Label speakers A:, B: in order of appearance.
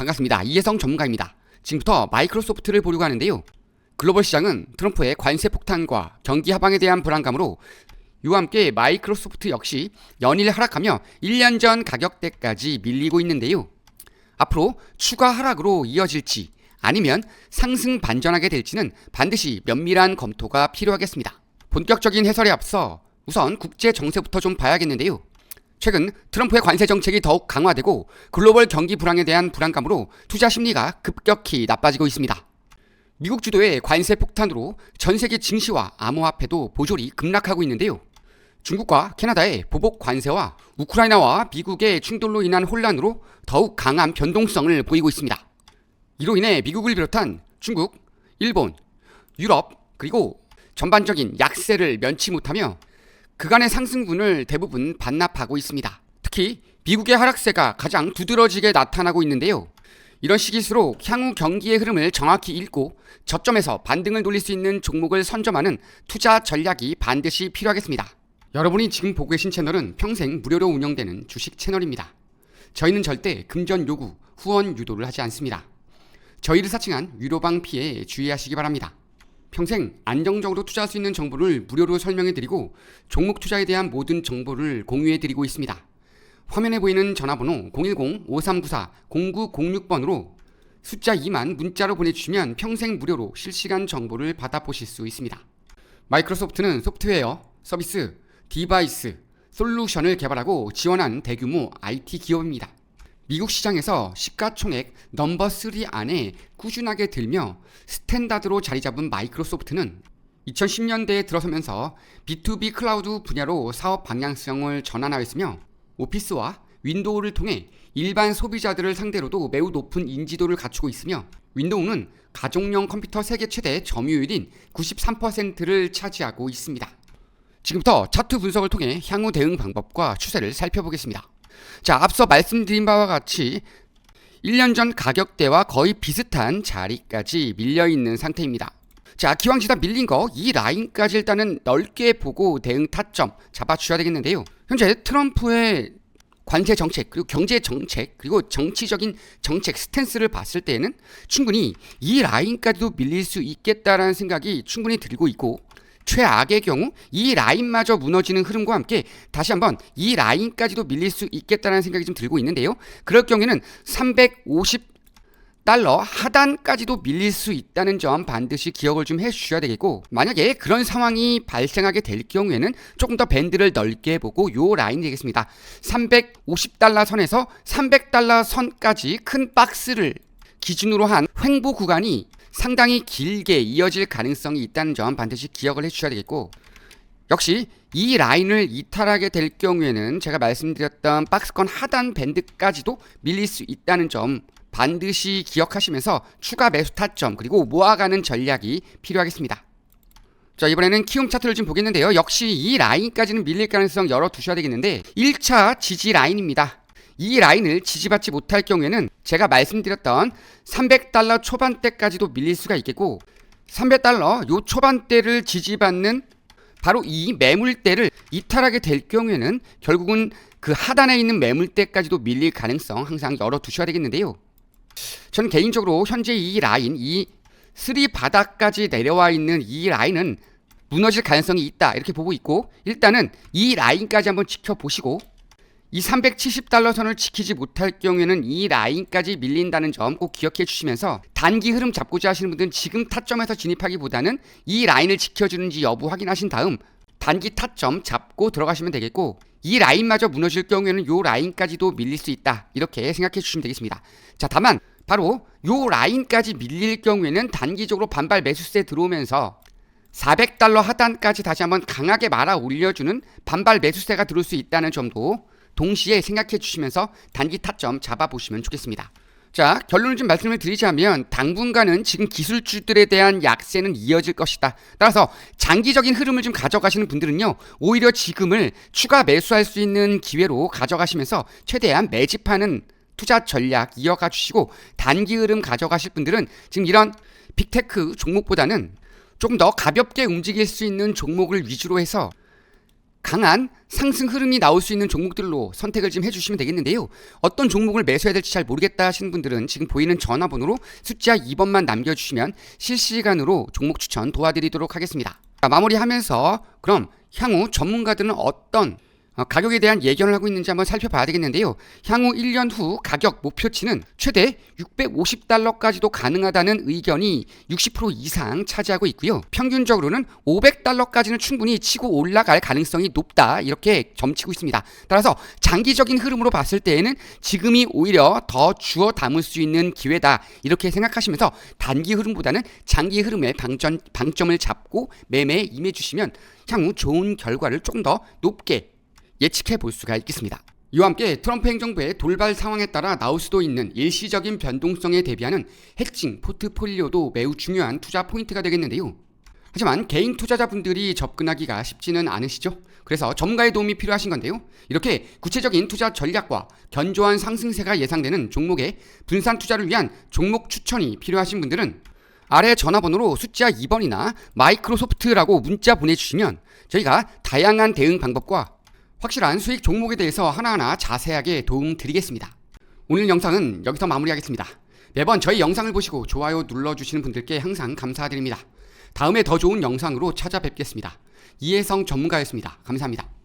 A: 반갑습니다. 이혜성 전문가입니다. 지금부터 마이크로소프트를 보려고 하는데요. 글로벌 시장은 트럼프의 관세 폭탄과 경기 하방에 대한 불안감으로 이와 함께 마이크로소프트 역시 연일 하락하며 1년 전 가격대까지 밀리고 있는데요. 앞으로 추가 하락으로 이어질지 아니면 상승 반전하게 될지는 반드시 면밀한 검토가 필요하겠습니다. 본격적인 해설에 앞서 우선 국제 정세부터 좀 봐야겠는데요. 최근 트럼프의 관세 정책이 더욱 강화되고 글로벌 경기 불황에 대한 불안감으로 투자 심리가 급격히 나빠지고 있습니다. 미국 주도의 관세 폭탄으로 전 세계 증시와 암호화폐도 보졸이 급락하고 있는데요. 중국과 캐나다의 보복 관세와 우크라이나와 미국의 충돌로 인한 혼란으로 더욱 강한 변동성을 보이고 있습니다. 이로 인해 미국을 비롯한 중국, 일본, 유럽 그리고 전반적인 약세를 면치 못하며 그간의 상승분을 대부분 반납하고 있습니다. 특히 미국의 하락세가 가장 두드러지게 나타나고 있는데요. 이런 시기일수록 향후 경기의 흐름을 정확히 읽고 저점에서 반등을 돌릴 수 있는 종목을 선점하는 투자 전략이 반드시 필요하겠습니다. 여러분이 지금 보고 계신 채널은 평생 무료로 운영되는 주식 채널입니다. 저희는 절대 금전 요구, 후원 유도를 하지 않습니다. 저희를 사칭한 유료방 피해 주의하시기 바랍니다. 평생 안정적으로 투자할 수 있는 정보를 무료로 설명해 드리고 종목 투자에 대한 모든 정보를 공유해 드리고 있습니다. 화면에 보이는 전화번호 010-5394-0906번으로 숫자 2만 문자로 보내주시면 평생 무료로 실시간 정보를 받아보실 수 있습니다. 마이크로소프트는 소프트웨어, 서비스, 디바이스, 솔루션을 개발하고 지원한 대규모 IT 기업입니다. 미국 시장에서 시가총액 넘버 3 안에 꾸준하게 들며 스탠다드로 자리 잡은 마이크로소프트는 2010년대에 들어서면서 B2B 클라우드 분야로 사업 방향성을 전환하였으며 오피스와 윈도우를 통해 일반 소비자들을 상대로도 매우 높은 인지도를 갖추고 있으며 윈도우는 가정용 컴퓨터 세계 최대 점유율인 93%를 차지하고 있습니다. 지금부터 차트 분석을 통해 향후 대응 방법과 추세를 살펴보겠습니다. 자, 앞서 말씀드린 바와 같이 1년 전 가격대와 거의 비슷한 자리까지 밀려 있는 상태입니다. 자, 기왕지다 밀린 거 이 라인까지 일단은 넓게 보고 대응 타점 잡아주셔야 되겠는데요. 현재 트럼프의 관세 정책 그리고 경제 정책 그리고 정치적인 정책 스탠스를 봤을 때에는 충분히 이 라인까지도 밀릴 수 있겠다라는 생각이 충분히 들고 있고 최악의 경우 이 라인마저 무너지는 흐름과 함께 다시 한번 이 라인까지도 밀릴 수 있겠다는 생각이 좀 들고 있는데요. 그럴 경우에는 350 달러 하단까지도 밀릴 수 있다는 점 반드시 기억을 좀 해주셔야 되겠고 만약에 그런 상황이 발생하게 될 경우에는 조금 더 밴드를 넓게 보고 요 라인 되겠습니다. 350달러 선에서 300달러 선까지 큰 박스를 기준으로 한 횡보 구간이 상당히 길게 이어질 가능성이 있다는 점 반드시 기억을 해주셔야 되겠고 역시 이 라인을 이탈하게 될 경우에는 제가 말씀드렸던 박스권 하단 밴드까지도 밀릴 수 있다는 점 반드시 기억하시면서 추가 매수 타점 그리고 모아가는 전략이 필요하겠습니다. 자 이번에는 키움 차트를 좀 보겠는데요. 역시 이 라인까지는 밀릴 가능성 열어 두셔야 되겠는데 1차 지지 라인입니다. 이 라인을 지지받지 못할 경우에는 제가 말씀드렸던 300달러 초반대까지도 밀릴 수가 있겠고 300달러 요 초반대를 지지받는 바로 이 매물대를 이탈하게 될 경우에는 결국은 그 하단에 있는 매물대까지도 밀릴 가능성 항상 열어 두셔야 되겠는데요. 저는 개인적으로 현재 이 라인, 이 쓰리 바닥까지 내려와 있는 이 라인은 무너질 가능성이 있다 이렇게 보고 있고 일단은 이 라인까지 한번 지켜보시고 이 370달러 선을 지키지 못할 경우에는 이 라인까지 밀린다는 점 꼭 기억해 주시면서 단기 흐름 잡고자 하시는 분들은 지금 타점에서 진입하기보다는 이 라인을 지켜주는지 여부 확인하신 다음 단기 타점 잡고 들어가시면 되겠고 이 라인마저 무너질 경우에는 요 라인까지도 밀릴 수 있다 이렇게 생각해 주시면 되겠습니다. 자 다만 바로 요 라인까지 밀릴 경우에는 단기적으로 반발 매수세 들어오면서 400달러 하단까지 다시 한번 강하게 말아 올려주는 반발 매수세가 들어올 수 있다는 점도 동시에 생각해 주시면서 단기 타점 잡아보시면 좋겠습니다. 자, 결론을 좀 말씀을 드리자면 당분간은 지금 기술주들에 대한 약세는 이어질 것이다. 따라서 장기적인 흐름을 좀 가져가시는 분들은요, 오히려 지금을 추가 매수할 수 있는 기회로 가져가시면서 최대한 매집하는 투자 전략 이어가 주시고 단기 흐름 가져가실 분들은 지금 이런 빅테크 종목보다는 조금 더 가볍게 움직일 수 있는 종목을 위주로 해서 강한 상승 흐름이 나올 수 있는 종목들로 선택을 좀 해주시면 되겠는데요. 어떤 종목을 매수해야 될지 잘 모르겠다 하시는 분들은 지금 보이는 전화번호로 숫자 2번만 남겨주시면 실시간으로 종목 추천 도와드리도록 하겠습니다. 자, 마무리하면서 그럼 향후 전문가들은 어떤 어, 가격에 대한 예견을 하고 있는지 한번 살펴봐야 되겠는데요. 향후 1년 후 가격 목표치는 최대 650달러까지도 가능하다는 의견이 60% 이상 차지하고 있고요. 평균적으로는 500달러까지는 충분히 치고 올라갈 가능성이 높다 이렇게 점치고 있습니다. 따라서 장기적인 흐름으로 봤을 때에는 지금이 오히려 더 주어 담을 수 있는 기회다 이렇게 생각하시면서 단기 흐름보다는 장기 흐름의 방점, 방점을 잡고 매매에 임해주시면 향후 좋은 결과를 조금 더 높게 예측해 볼 수가 있겠습니다. 이와 함께 트럼프 행정부의 돌발 상황에 따라 나올 수도 있는 일시적인 변동성에 대비하는 해칭 포트폴리오도 매우 중요한 투자 포인트가 되겠는데요. 하지만 개인 투자자분들이 접근하기가 쉽지는 않으시죠? 그래서 전문가의 도움이 필요하신 건데요. 이렇게 구체적인 투자 전략과 견조한 상승세가 예상되는 종목의 분산 투자를 위한 종목 추천이 필요하신 분들은 아래 전화번호로 숫자 2번이나 마이크로소프트라고 문자 보내주시면 저희가 다양한 대응 방법과 확실한 수익 종목에 대해서 하나하나 자세하게 도움 드리겠습니다. 오늘 영상은 여기서 마무리하겠습니다. 매번 저희 영상을 보시고 좋아요 눌러주시는 분들께 항상 감사드립니다. 다음에 더 좋은 영상으로 찾아뵙겠습니다. 이혜성 전문가였습니다. 감사합니다.